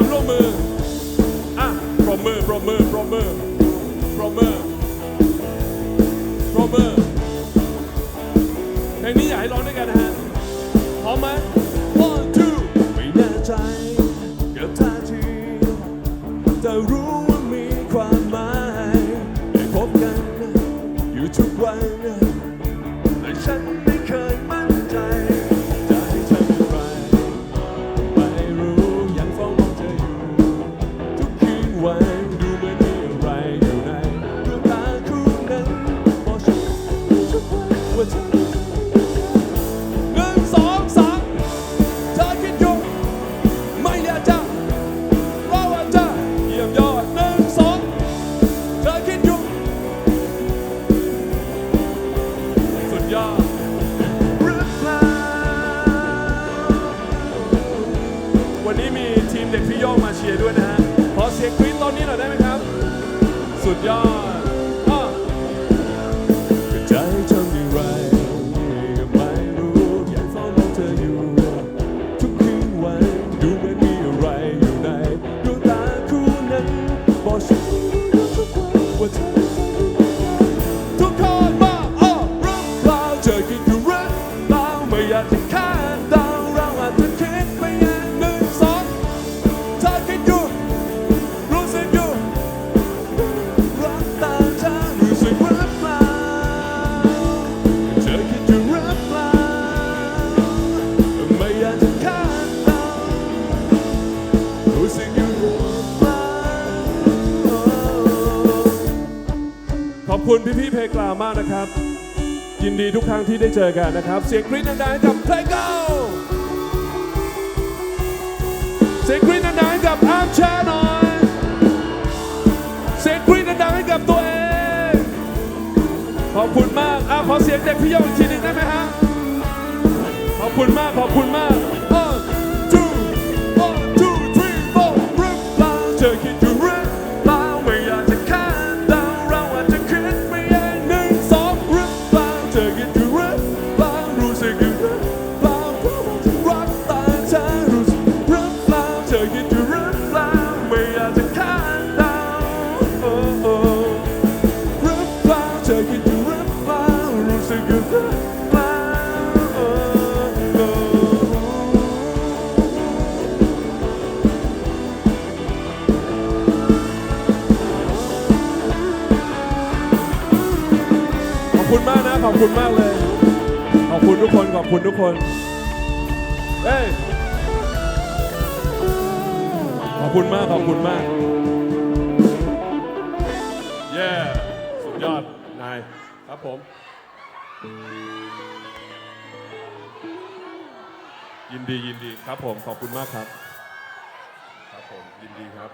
ความร่วมมืออะปรบมือปรบมือปรบมือปรบมือปรบมือเพลงนี้อยากให้ร้องด้วยกันนะฮะพร้อมไหม ชียร์ด้วยนะฮะขอเสียงกรี๊ดตอนนี้หน่อยได้ไหมครับ สุดยอด อบคุณพี่ๆเพลงกลามากนะครับ ยินดีทุกครั้งที่ได้เจอกันนะครับ เสียงกรี๊ดดังๆให้กับเพลงเก้าเสียงกรี๊ดดังๆให้กับอาร์มแชร์หน่อยเสียงกรี๊ดดังๆให้กับตัวเอง ขอบคุณมากอะขอเสียงเด็กพี่โยงอีกทีหนึงได้ไหมฮะขอบคุณมากขอบคุณมาก ขอบคุณมากนะ ขอบคุณมากเลย ขอบคุณทุกคน ขอบคุณทุกคน เอ้ย ขอบคุณมาก ขอบคุณมาก เย้ สุดยอด นาย ครับผม ยินดียินดีครับผมขอบคุณมากครับ ครับผมยินดีครับ